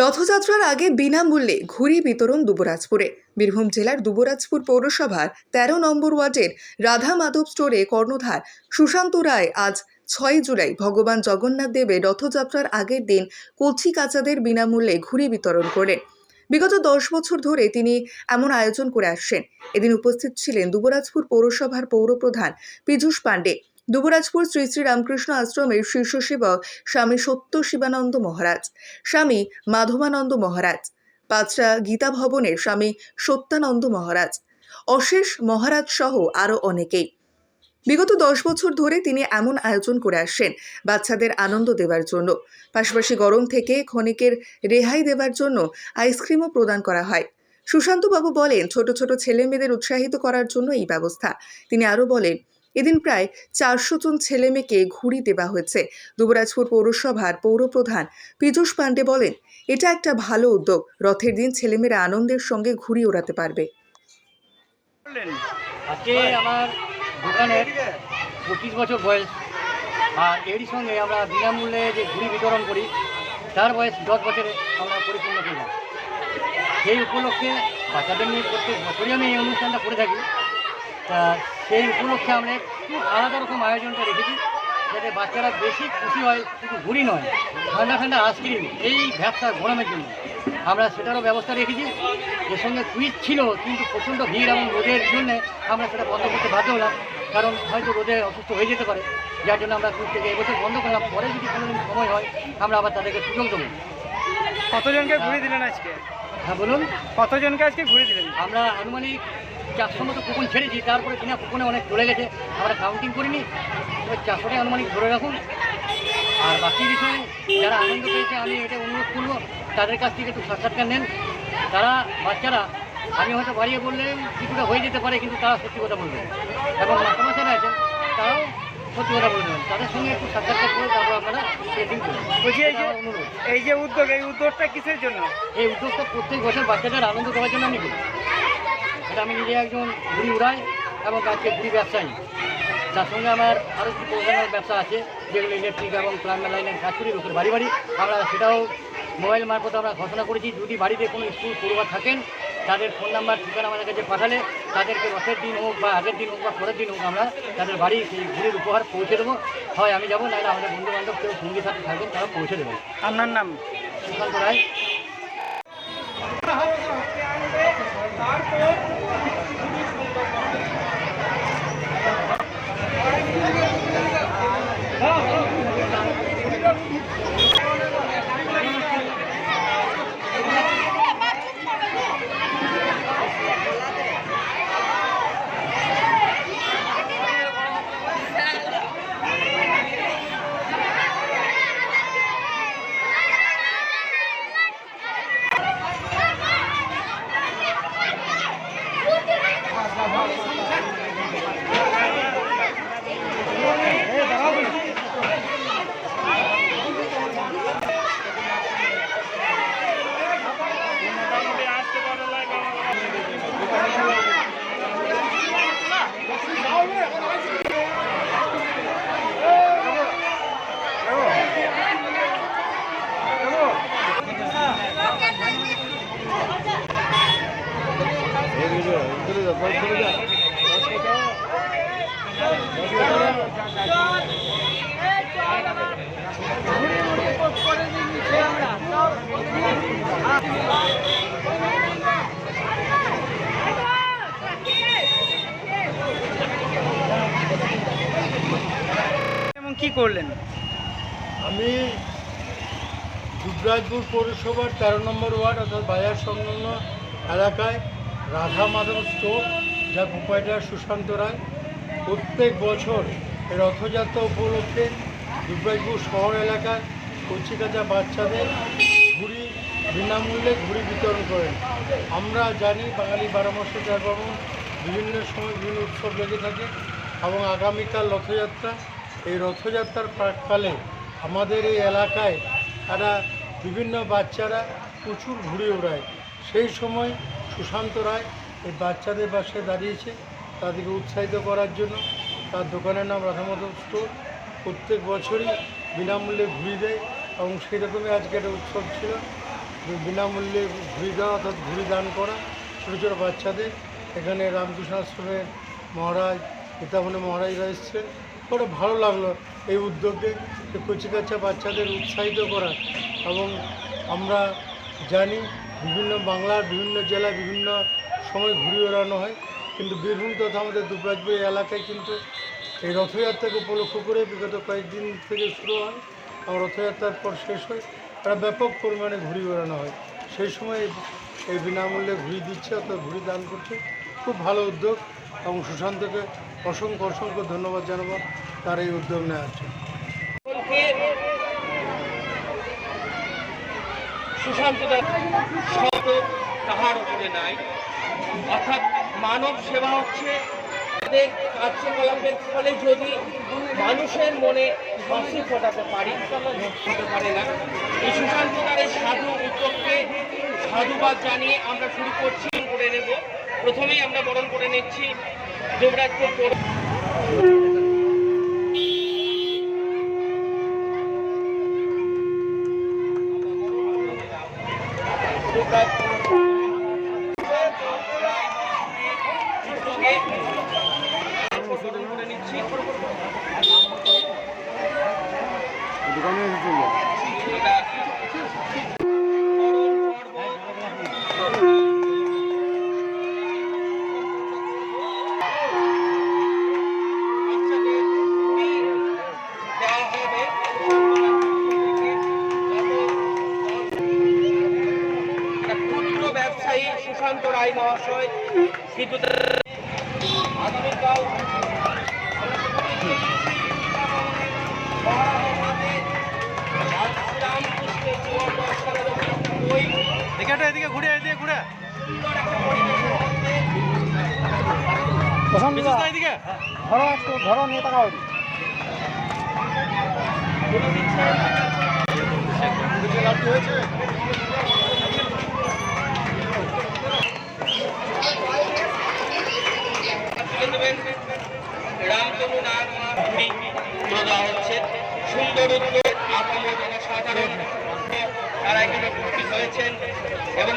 রথযাত্রার আগে বিনামূল্যে ঘুড়ি বিতরণ দুবরাজপুরে। বীরভূম জেলার দুবরাজপুর পৌরসভার তেরো নম্বর ওয়ার্ডের রাধা মাধব স্টোরে কর্ণধার সুশান্ত রায় আজ ছয় জুলাই ভগবান জগন্নাথ দেবের রথযাত্রার আগের দিন কচি কাচাদের বিনামূল্যে ঘুড়ি বিতরণ করেন বিগত দশ বছর ধরে তিনি এমন আয়োজন করে আসছেন। এদিন উপস্থিত ছিলেন দুবরাজপুর পৌরসভার পৌরপ্রধান পীযূষ পাণ্ডে। দুবরাজপুর শ্রী শ্রী রামকৃষ্ণ আশ্রমের শীর্ষ সেবক স্বামী সত্য শিবানন্দ মহারাজ, স্বামী মাধবানন্দ মহারাজ, পাঁচরা গীতা ভবনের স্বামী সত্যানন্দ মহারাজ, অশেষ মহারাজ সহ আরও অনেকেই। বিগত দশ বছর ধরে তিনি এমন আয়োজন করে আসছেন বাচ্চাদের আনন্দ দেওয়ার জন্য। পাশাপাশি গরম থেকে ক্ষণিকের রেহাই দেওয়ার জন্য আইসক্রিমও প্রদান করা হয়। সুশান্তবাবু বলেন, ছোট ছোট ছেলে মেয়েদের উৎসাহিত করার জন্য এই ব্যবস্থা। তিনি আরও বলেন এদিন প্রায় চারশো জন ছেলে মেয়েকে ঘুড়ি দেওয়া হয়েছে। দুবরাজপুর পৌরসভার পৌরপ্রধান পীযূষ পাণ্ডে বলেন, এটা একটা ভালো উদ্যোগ। রথের দিন ছেলেমেয়েরা আনন্দের সঙ্গে ঘুড়ি ওড়াতে পারবে। আজকে আমার দোকানের পঁচিশ বছর বয়স। আর এরই সঙ্গে আমরা বিনামূল্যে যে ঘুড়ি বিতরণ করি, তার বয়স দশ বছরে আমরা পরিপূর্ণ করলাম সেই উপলক্ষে বাচ্চাদের নিয়ে প্রত্যেক বছরই আমি এই অনুষ্ঠানটা করে থাকি। তা সেই উপলক্ষে আমরা একটু আলাদা রকম আয়োজনটা রেখেছি যাতে বাচ্চারা বেশি খুশি হয় শুধু ঘুড়ি নয় ঠান্ডা ঠান্ডা আইসক্রিম এই ব্যবসা ঘোরানোর জন্য। আমরা সেটারও ব্যবস্থা রেখেছি এর সঙ্গে কুইজ ছিল কিন্তু প্রচণ্ড ভিড় এবং রোদের জন্য আমরা সেটা বন্ধ করতে বাধ্য হলাম কারণ হয়তো রোদে অসুস্থ হয়ে যেতে পারে। যার জন্য আমরা কুইজ থেকে এবছর বন্ধ করলাম পরে যদি কোনোদিন সময় হয় আমরা আবার তাদেরকে সুযোগ দেবো। কতজনকে ঘুরে দিলেন আজকে? হ্যাঁ বলুন। কতজনকে আজকে ঘুরে দিলেন? আমরা আনুমানিক চারশো মতো কুপন ছেড়েছি তারপরে কিনা কুপনে অনেক চলে গেছে। আমরা কাউন্টিং করিনি এবার চারশোটাই আনুমানিক ধরে রাখুন। আর বাকি বিষয়ে যারা আনন্দ পেয়েছে আমি এটা অনুরোধ করব তাদের কাছ থেকে একটু সাক্ষাৎকার নেন। তারা বাচ্চারা আমি হয়তো বাড়িয়ে বললে কিছুটা হয়ে যেতে পারে কিন্তু তারা সত্যি কথা বলবেন এবং মাস্টারমশাইরা আছেন তারাও সত্যি কথা বলবেন তাদের সঙ্গে একটু সাক্ষাৎকার করে তারপর আপনারা ট্রেনিং করবেন এই যে অনুরোধ। এই যে উদ্যোগ এই উদ্যোগটা কিসের জন্য? এই উদ্যোগটা প্রত্যেক বছর বাচ্চাদের আনন্দ দেওয়ার জন্য আমি করি। এটা আমি নিজে একজন ঘুড়ি উড়াই এবং আজকে ঘুড়ি ব্যবসায়ী। তার সঙ্গে আমার আরও কিছু প্রধানের ব্যবসা আছে যেগুলো ইলেকট্রিক এবং প্লাম্বার লাইনের কাজ করি লোকের বাড়ি বাড়ি। আমরা সেটাও মোবাইল মারফত আমরা ঘোষণা করেছি যদি বাড়িতে কোনো স্কুল পড়ুয়া থাকেন তাদের ফোন নাম্বার ঠিকানা আমাদের কাছে পাঠালে তাদেরকে রথের দিন হোক বা আগের দিন হোক বা পরের দিন হোক আমরা তাদের বাড়ি সেই ঘুড়ির উপহার পৌঁছে দেবো। হয় আমি যাব নাহলে আমাদের বন্ধু বান্ধব কেউ সঙ্গী সাথে থাকবেন তারা পৌঁছে দেবেন আপনার নাম? সুশান্ত রায়। কি করলেন? আমি দুবরাজপুর পৌরসভার তেরো নম্বর ওয়ার্ড অর্থাৎ বাজার সংলগ্ন এলাকায় রাধা মাধব স্টোর, যা প্রোপাইটার সুশান্ত রায় প্রত্যেক বছর রথযাত্রা উপলক্ষে দুবরাজপুর শহর এলাকার কচিকাচা বাচ্চাদের ঘুড়ি বিনামূল্যে ঘুড়ি বিতরণ করেন। আমরা জানি বাঙালি বারো মাসে তেরো বিভিন্ন সময় বিভিন্ন উৎসব লেগে থাকে এবং আগামীকাল রথযাত্রা এই রথযাত্রার প্রাককালে আমাদের এই এলাকায় তারা বিভিন্ন বাচ্চারা প্রচুর ঘুরে ওড়ায়। সেই সময় সুশান্ত রায় এই বাচ্চাদের পাশে দাঁড়িয়েছে, তাদেরকে উৎসাহিত করার জন্য। তার দোকানের নাম রাধামাধব স্টোর। প্রত্যেক বছরই বিনামূল্যে ঘুরি দেয় এবং সেই রকমই আজকে একটা উৎসব ছিল। বিনামূল্যে ঘুড়ি দেওয়া অর্থাৎ ঘুড়ি দান করা ছোটো ছোটো বাচ্চাদের। এখানে রামকৃষ্ণ আশ্রমের মহারাজ পিতামণি মহারাজরা এসছেন ওটা ভালো লাগল এই উদ্যোগে যে কচিকাচ্চা বাচ্চাদের উৎসাহিত করা। এবং আমরা জানি বিভিন্ন বাংলার বিভিন্ন জেলায় বিভিন্ন সময় ঘুরে বেড়ানো হয়। কিন্তু বীরভূম তথা আমাদের দুবরাজপুর এলাকায় কিন্তু এই রথযাত্রাকে উপলক্ষ করে বিগত কয়েকদিন থেকে শুরু হয় এবং রথযাত্রার পর শেষ হয়। তারা ব্যাপক পরিমাণে ঘুরি বেড়ানো হয়। সেই সময় এই- এই বিনামূল্যে ঘুরি দিচ্ছে অর্থাৎ ঘুরি দান করছে। খুব ভালো উদ্যোগ এবং সুশান্তকে অসংখ্য অসংখ্য ধন্যবাদ জানাব। তার এই উদ্যোগ নেওয়ার জন্য। সুশান্ত তাহার উপরে নাই। অর্থাৎ মানব সেবা হচ্ছে তাদের কার্যকলাপের ফলে যদি মানুষের মনে হাসি ফোটাতে পারি হতে পারে না। এই সুশান্ত তাদের সাধু উদ্যোগকে সাধুবাদ জানিয়ে আমরা শুরু করছি করে নেব। প্রথমেই আমরা বরণ করে নিচ্ছি যুবরাজপুর পৌর উদ্যোগে বরণ সুশান্ত রায় মহাশয় কিন্তু আগামীকাল এদিকে ঘুরে তুলে দিচ্ছেন তুলে দেবেন রামতনু নাগ ঘুড়ি তুলে দেওয়া হচ্ছে সুন্দর উত্তর আপাম জনসাধারণ তারা এখানে উপস্থিত হয়েছেন এবং